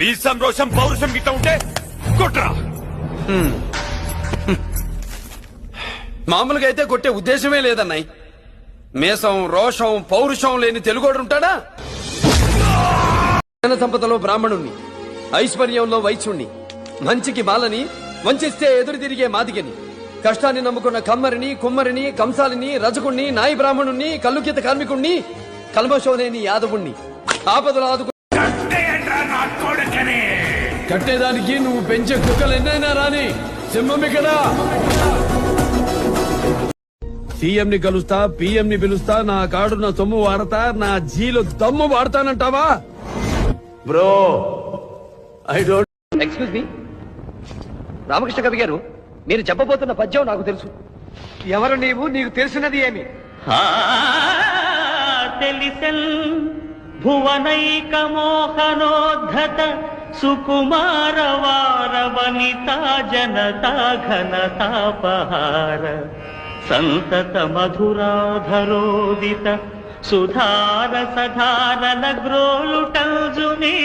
నీ సంతోషం పౌరుషం గిట్ట ఉంటే కొట్రా. మామూలుగా అయితే కొట్టే ఉద్దేశమే లేదన్నాయి మేషం రోషం పౌరుషం లేని తెలుగోడు ఉంటాడా? ధన సంపదలో బ్రాహ్మణుణ్ణి ఐశ్వర్యంలో వైశ్యుణ్ణి మంచికి బాలని వంచిస్తే ఎదురు తిరిగే మాదిగని కష్టాన్ని నమ్ముకున్న కమ్మరిని కుమ్మరిని కంసాలిని రజకుణ్ణి నాయి బ్రాహ్మణుణ్ణి కల్లుకిత కార్మికుణ్ణి కల్మశోలేని యాదవుణ్ణి ఆపదలు ఆదుకు కట్టేదానికి నువ్వు పెంచే కుక్కలు ఎన్నైనా రాని సింహం ఇక్కడ. సీఎం ని కలుస్తా పిఎం ని పిలుస్తా నా కాడు నా సొమ్ము వాడతా నా జీలో దమ్ము వాడతానంటావా? Bro I don't excuse me Ramakrishna Kavi garu మీరు చెప్పబోతున్న పద్యం నాకు తెలుసు. ఎవరు నీవు? నీకు తెలిసినది ఏమి? తెలిసెల్ భువనైకమోహనోద్ధత సుకుమార వార వనితా జనతా ఘనతాపహార సంతత మధురాధరోదిత సుధార సధారణ గ్రోలుటల్జునే